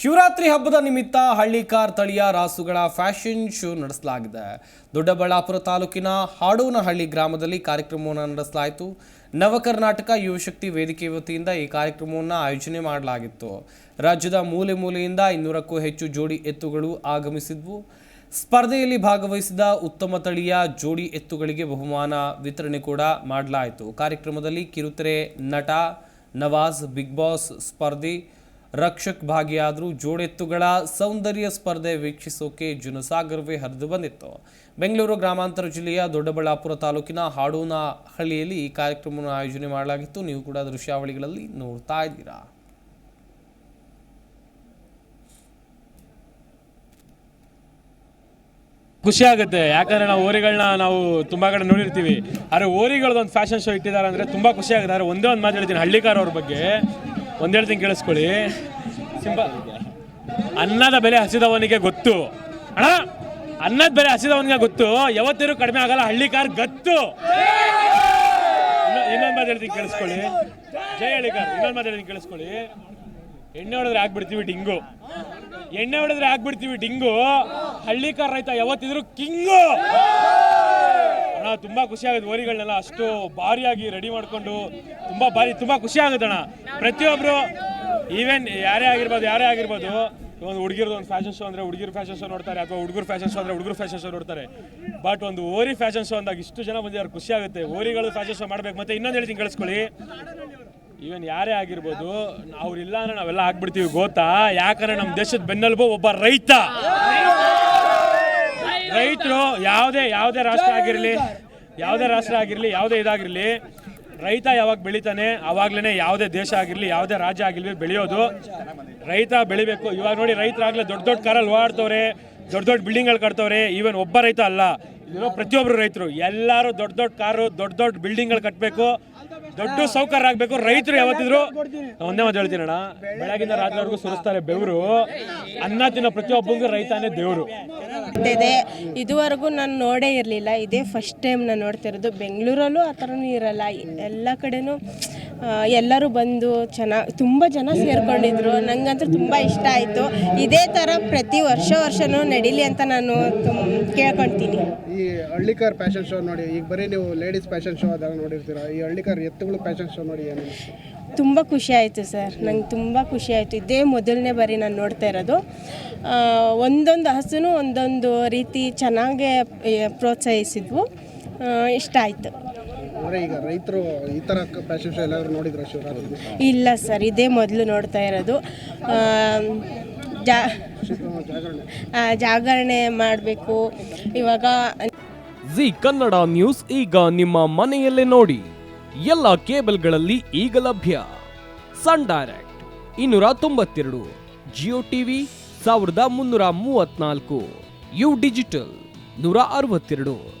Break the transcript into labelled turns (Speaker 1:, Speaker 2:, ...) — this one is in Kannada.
Speaker 1: ಶಿವರಾತ್ರಿ ಹಬ್ಬದ ನಿಮಿತ್ತ ಹಳ್ಳಿಕಾರ್ ತಳಿಯ ರಾಸುಗಳ ಫ್ಯಾಷನ್ ಶೋ ನಡೆಸಲಾಗಿದೆ. ದೊಡ್ಡಬಳ್ಳಾಪುರ ತಾಲೂಕಿನ ಹಾಡೋನಹಳ್ಳಿ ಗ್ರಾಮದಲ್ಲಿ ಕಾರ್ಯಕ್ರಮವನ್ನು ನಡೆಸಲಾಯಿತು. ನವಕರ್ನಾಟಕ ಯುವಶಕ್ತಿ ವೇದಿಕೆ ವತಿಯಿಂದ ಈ ಕಾರ್ಯಕ್ರಮವನ್ನು ಆಯೋಜನೆ ಮಾಡಲಾಗಿತ್ತು. ರಾಜ್ಯದ ಮೂಲೆ ಮೂಲೆಯಿಂದ ಇನ್ನೂರಕ್ಕೂ ಹೆಚ್ಚು ಜೋಡಿ ಎತ್ತುಗಳು ಆಗಮಿಸಿದ್ವು. ಸ್ಪರ್ಧೆಯಲ್ಲಿ ಭಾಗವಹಿಸಿದ ಉತ್ತಮ ತಳಿಯ ಜೋಡಿ ಎತ್ತುಗಳಿಗೆ ಬಹುಮಾನ ವಿತರಣೆ ಕೂಡ ಮಾಡಲಾಯಿತು. ಕಾರ್ಯಕ್ರಮದಲ್ಲಿ ಕಿರುತೆರೆ ನಟ ನವಾಜ್, ಬಿಗ್ ಬಾಸ್, ಸ್ಪರ್ಧಿ ರಕ್ಷಕ್ ಭಾಗಿಯಾದರೂ ಜೋಡೆತ್ತುಗಳ ಸೌಂದರ್ಯ ಸ್ಪರ್ಧೆ ವೀಕ್ಷಿಸೋಕೆ ಜುನಸಾಗರವೇ ಹರಿದು ಬಂದಿತ್ತು. ಬೆಂಗಳೂರು ಗ್ರಾಮಾಂತರ ಜಿಲ್ಲೆಯ ದೊಡ್ಡಬಳ್ಳಾಪುರ ತಾಲೂಕಿನ ಹಾಡೋನಹಳ್ಳಿಯಲ್ಲಿ ಈ ಕಾರ್ಯಕ್ರಮವನ್ನು ಆಯೋಜನೆ ಮಾಡಲಾಗಿತ್ತು. ನೀವು ಕೂಡ ದೃಶ್ಯಾವಳಿಗಳಲ್ಲಿ ನೋಡ್ತಾ ಇದ್ದೀರಾ?
Speaker 2: ಖುಷಿ ಆಗುತ್ತೆ. ಯಾಕಂದ್ರೆ ನಾವು ಓರಿಗಳನ್ನ ನಾವು ತುಂಬಾ ಕಡೆ ನೋಡಿರ್ತೀವಿ. ಆದ್ರೆ ಓರಿಗಳದೊಂದು ಫ್ಯಾಷನ್ ಶೋ ಇಟ್ಟಿದ್ದಾರೆ ಅಂದ್ರೆ ತುಂಬಾ ಖುಷಿ ಆಗುತ್ತೆ. ಆದ್ರೆ ಒಂದೇ ಒಂದು ಮಾತು ಹೇಳ್ತೀನಿ. ಹಳ್ಳಿಕಾರ ಅವ್ರ ಬಗ್ಗೆ ಒಂದ್ ಹೇಳ್ತೀನಿ ಕೇಳಿಸ್ಕೊಳ್ಳಿ. ಸಿಂಪಲ್ ಅನ್ನದ ಬೆಲೆ ಹಸಿದವನಿಗೆ ಗೊತ್ತು. ಅಣ್ಣ, ಅನ್ನದ ಬೆಲೆ ಹಸಿದವನಿಗೆ ಗೊತ್ತು. ಯಾವತ್ತಿರೂ ಕಡಿಮೆ ಆಗಲ್ಲ ಹಳ್ಳಿಕಾರ್ ಗತ್ತು. ಇನ್ನೊಂದು ಮಾತು ಹೇಳ್ತೀನಿ ಕೇಳಿಸ್ಕೊಳ್ಳಿ. ಜೈ ಹಳ್ಳಿಕಾರ್ ಇನ್ನೊಂದು ಮಾತು ಹೇಳ್ತೀನಿ ಕೇಳಿಸ್ಕೊಳ್ಳಿ. ಎಣ್ಣೆ ಹೊಡೆದ್ರೆ ಆಗ್ಬಿಡ್ತೀವಿ ಡಿಂಗು. ಎಣ್ಣೆ ಹೊಡೆದ್ರೆ ಆಗ್ಬಿಡ್ತೀವಿ ಡಿಂಗು. ಹಳ್ಳಿಕಾರ್ ರೈತ ಯಾವತ್ತಿದ್ರು ಕಿಂಗು. ಅಣ್ಣ, ತುಂಬಾ ಖುಷಿ ಆಗುತ್ತೆ ಓರಿಗಳನ್ನೆಲ್ಲ ಅಷ್ಟು ಭಾರಿಯಾಗಿ ರೆಡಿ ಮಾಡಿಕೊಂಡು, ತುಂಬಾ ಭಾರಿ ತುಂಬಾ ಖುಷಿ ಆಗುತ್ತೆ ಅಣ್ಣ. ಪ್ರತಿಯೊಬ್ರು ಈವೆನ್ ಯಾರೇ ಆಗಿರ್ಬೋದು ಯಾರೇ ಆಗಿರ್ಬೋದು ಒಂದು ಹುಡುಗಿರದು ಒಂದು ಫ್ಯಾಷನ್ ಶೋ ಅಂದ್ರೆ ಹುಡುಗಿರು ಫ್ಯಾಷನ್ ಶೋ ನೋಡ್ತಾರೆ ಅಥವಾ ಹುಡುಗರು ಫ್ಯಾಷನ್ ಶೋ ಅಂದ್ರೆ ಹುಡುಗರು ಫ್ಯಾಷನ್ ಶೋ ನೋಡ್ತಾರೆ. ಬಟ್ ಒಂದು ಓರಿ ಫ್ಯಾಷನ್ ಶೋ ಅಂದಾಗ ಇಷ್ಟು ಜನ ಬಂದಿದ್ದಾರೆ ಖುಷಿ ಆಗುತ್ತೆ. ಓರಿಗಳು ಫ್ಯಾಷನ್ ಶೋ ಮಾಡಬೇಕು. ಮತ್ತೆ ಇನ್ನೊಂದು ಹೇಳ್ತೀನಿ ಕಳಿಸ್ಕೊಳ್ಳಿ. ಈವನ್ ಯಾರೇ ಆಗಿರ್ಬೋದು, ಅವ್ರಿಲ್ಲ ಅಂದ್ರೆ ನಾವೆಲ್ಲ ಆಗ್ಬಿಡ್ತೀವಿ, ಗೊತ್ತಾ? ಯಾಕಂದ್ರೆ ನಮ್ಮ ದೇಶದ ಬೆನ್ನೆಲುಬು ಒಬ್ಬ ರೈತ. ರೈತರು ಯಾವುದೇ ಯಾವುದೇ ರಾಷ್ಟ್ರ ಆಗಿರಲಿ, ಯಾವುದೇ ರಾಷ್ಟ್ರ ಆಗಿರಲಿ, ಯಾವುದೇ ಇದಾಗಿರಲಿ ರೈತ ಯಾವಾಗ ಬೆಳಿತಾನೆ ಅವಾಗ್ಲೇ ಯಾವುದೇ ದೇಶ ಆಗಿರಲಿ, ಯಾವುದೇ ರಾಜ್ಯ ಆಗಿರಲಿ ಬೆಳೆಯೋದು. ರೈತ ಬೆಳಿಬೇಕು. ಇವಾಗ ನೋಡಿ ರೈತರಾಗ್ಲೇ ದೊಡ್ಡ ದೊಡ್ಡ ಕಾರಲ್ಲಿ ಓಡಾಡ್ತವ್ರೆ ದೊಡ್ಡ ದೊಡ್ಡ ಬಿಲ್ಡಿಂಗ್ಗಳು ಕಟ್ತವ್ರೆ. ಈವನ್ ಒಬ್ಬ ರೈತ ಅಲ್ಲ. ಇಲ್ಲಿರೋ ಪ್ರತಿಯೊಬ್ಬರು ರೈತರು. ಎಲ್ಲರೂ ದೊಡ್ಡ ದೊಡ್ಡ ಕಾರು, ದೊಡ್ಡ ದೊಡ್ಡ ಬಿಲ್ಡಿಂಗ್ಗಳು ಕಟ್ಟಬೇಕು ದೊಡ್ಡ ಸೌಕರ್ಯ ಆಗಬೇಕು. ರೈತರು ಯಾವತ್ತಿದ್ರು ಒಂದೇ ಮಾತು ಹೇಳ್ತೀನಣ್ಣ ಬೆಳಗಿನ ರಾತ್ರಿವರೆಗೂ ಸುರಿಸ್ತಾರೆ ಬೆವರು. ಅನ್ನ ತಿನ್ನೋ ಪ್ರತಿಯೊಬ್ಬಂಗೂ ರೈತನೇ ದೇವರು.
Speaker 3: ಇದೆ ಇದುವರೆಗೂ ನಾನು ನೋಡೇ ಇರಲಿಲ್ಲ. ಇದೇ ಫಸ್ಟ್ ಟೈಮ್ ನಾನು ನೋಡ್ತಿರೋದು. ಬೆಂಗಳೂರಲ್ಲೂ ಆ ಥರನೂ ಇರಲ್ಲ. ಎಲ್ಲ ಕಡೆನೂ ಎಲ್ಲರೂ ಬಂದು ಚೆನ್ನಾಗಿ ತುಂಬ ಜನ ಸೇರ್ಕೊಂಡಿದ್ರು. ನಂಗಂತೂ ತುಂಬ ಇಷ್ಟ ಆಯಿತು. ಇದೇ ಥರ ಪ್ರತಿ ವರ್ಷ ವರ್ಷನೂ ನಡೀಲಿ ಅಂತ ನಾನು ಕೇಳ್ಕೊಳ್ತೀನಿ
Speaker 4: ಈ ಹಳ್ಳಿಕಾರ್ ಫ್ಯಾಷನ್ ಶೋ ನೋಡಿ ಈಗ ಬರೀ ನೀವು ಲೇಡೀಸ್ ಫ್ಯಾಷನ್ ಶೋ ಅದೆಲ್ಲ ನೋಡಿರ್ತೀರಾ? ಈ ಹಳ್ಳಿಕಾರ್ ಎತ್ತುಗಳು ಫ್ಯಾಷನ್ ಶೋ ನೋಡಿ ಏನು?
Speaker 3: ತುಂಬ ಖುಷಿ ಆಯಿತು ಸರ್. ನಂಗೆ ತುಂಬ ಖುಷಿ ಆಯಿತು. ಇದೇ ಮೊದಲನೇ ಬಾರಿ ನಾನು ನೋಡ್ತಾ ಇರೋದು. ಒಂದೊಂದು ಹಸುನೂ ಒಂದೊಂದು ರೀತಿ ಚೆನ್ನಾಗೇ ಪ್ರೋತ್ಸಾಹಿಸಿದ್ವು. ಇಷ್ಟ ಆಯ್ತು.
Speaker 4: ಈಗ ರೈತರು ಈ ಥರ ಫ್ಯಾಷನ್ ಶೋ ಎಲ್ಲಾದರೂ ನೋಡಿದ್ರ ಶಿವರಾತ್ರಿ?
Speaker 3: ಇಲ್ಲ ಸರ್ ಇದೇ ಮೊದಲು ನೋಡ್ತಾ ಇರೋದು. ಆ, ಜಾ
Speaker 4: ಜಾಗರಣೆ
Speaker 3: ಜಾಗರಣೆ ಮಾಡಬೇಕು. ಇವಾಗ
Speaker 5: ಜಿ ಕನ್ನಡ ನ್ಯೂಸ್ ಈಗ ನಿಮ್ಮ ಮನೆಯಲ್ಲೇ ನೋಡಿ. ಎಲ್ಲ ಕೇಬಲ್ಗಳಲ್ಲಿ ಈಗ ಲಭ್ಯ. ಸನ್ ಡೈರೆಕ್ಟ್ ಇನ್ನೂರ ತೊಂಬತ್ತೆರಡು ಜಿಯೋ ಟಿವಿ ಸಾವಿರದ ಮುನ್ನೂರ ಮೂವತ್ನಾಲ್ಕು ಯು ಡಿಜಿಟಲ್ ನೂರ ಅರವತ್ತೆರಡು.